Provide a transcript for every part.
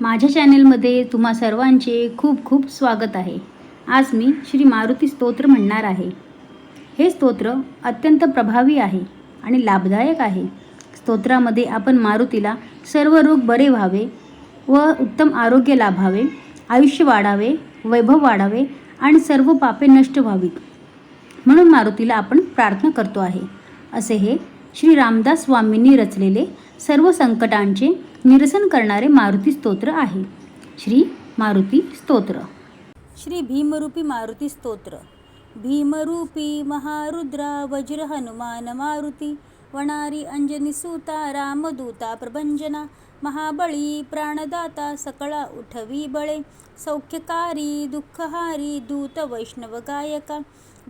माझ्या चॅनेलमध्ये तुम्हा सर्वांचे खूप खूप स्वागत आहे. आज मी श्री मारुती स्तोत्र म्हणणार आहे. हे स्तोत्र अत्यंत प्रभावी आहे आणि लाभदायक आहे. स्तोत्रामध्ये आपण मारुतीला सर्व रोग बरे व्हावे व उत्तम आरोग्य लाभावे आयुष्य वाढावे वैभव वाढावे आणि सर्व पापे नष्ट व्हावीत. म्हणून मारुतीला आपण प्रार्थना करतो आहे. असे हे श्री रामदास स्वामींनी रचलेले सर्व संकटांचे निरसन करणारे मारुती स्तोत्र आहे. श्री मारुती स्तोत्र. श्री भीमरूपी मारुती स्तोत्र. भीमरूपी महारुद्रा वज्र हनुमान मारुती वणारी अंजनी सूता रामदूता प्रभंजना महाबळी प्राणदाता सकळा उठवी बळे सौख्यकारी दुःखहारी दूत वैष्णव गायका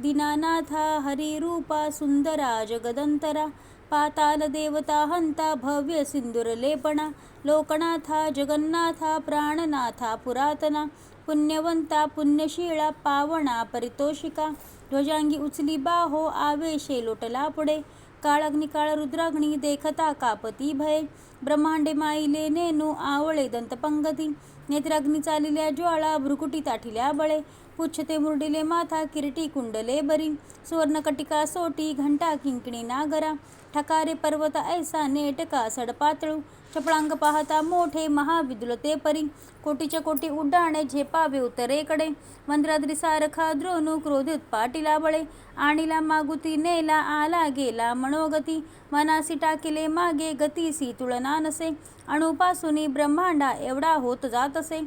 दीनानाथा हरिरूपा सुंदरा जगदंतरा पाताल देवता हंता भव्य सिंदूरलेपणा लोकनाथा जगन्नाथा प्राणनाथा पुरातना पुण्यवंता पुण्यशीळा पावणा परितोषिका ध्वजांगी उचली बाहो आवेशे लोटला पुढे काळाग्नी काळ रुद्राग्नी देखता कापती भय ब्रह्मांडे माईले नेनू आवळे दंतपंगती नेत्राग्नी चालिल्या ज्वाळा भ्रुकुटी ताठिल्या बळे पुच्छते मुरडिले माथा किरटी कुंडले बरी सुवर्णकटिका सोटी घंटा किंकणी नागरा ठकारे पर्वत ऐसा नेटका सडपातळू चपळांग पाहता मोठे महाविदुलते परी कोटीच्या कोटी उड्डाणे झेपावे उत्तरेकडे मंद्राद्री सारखा द्रोणू क्रोधित पाटीला बळे आणीला मागुती नेला आला गेला मनोगती मनासी टाकिले मागे गतीसी तुळना नसे अणुपासूनी ब्रह्मांडा एवढा होत जात असे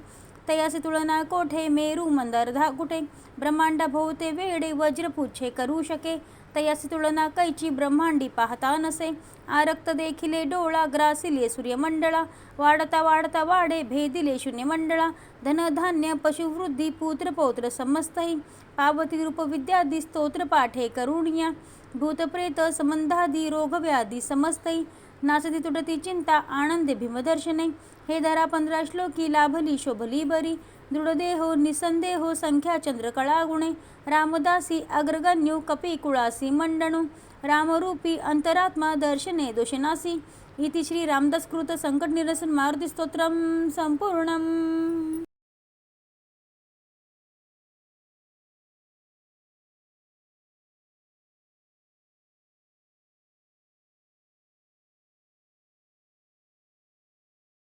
तयासी तुळना कोठे? मेरू मंदार धाकुटे ब्रह्मांड भोवते वेडे वज्रपुच्छे करू शके. तयासी तुळना कैची ब्रह्मांडी पाहता नसे. आरक्त देखिले डोळा ग्रासिले सूर्यमंडळा. वाढता वाढता वाढे भेदिले शून्यमंडळा. धनधान्य पशुवृद्धी पुत्र पौत्र समस्तही. पावती रूप विद्यादी स्तोत्र पाठे करुणिया. भूतप्रेत संबंधादी रोगव्याधी समस्तही. नाचती तुटती चिंता आनंदे भीमदर्शने. हे धरा पंधरा श्लोकी लाभली शोभली बरी. दृढदेहो निसंदेहो संख्या चंद्रकळा गुणे रामदासी अग्रगण्यू कपी कुळासी मंडणू. रामरूपी अंतरात्मा दर्शने दोषनासी. इति श्री रामदासकृत संकट निरसन मारुती स्तोत्रम संपूर्णम.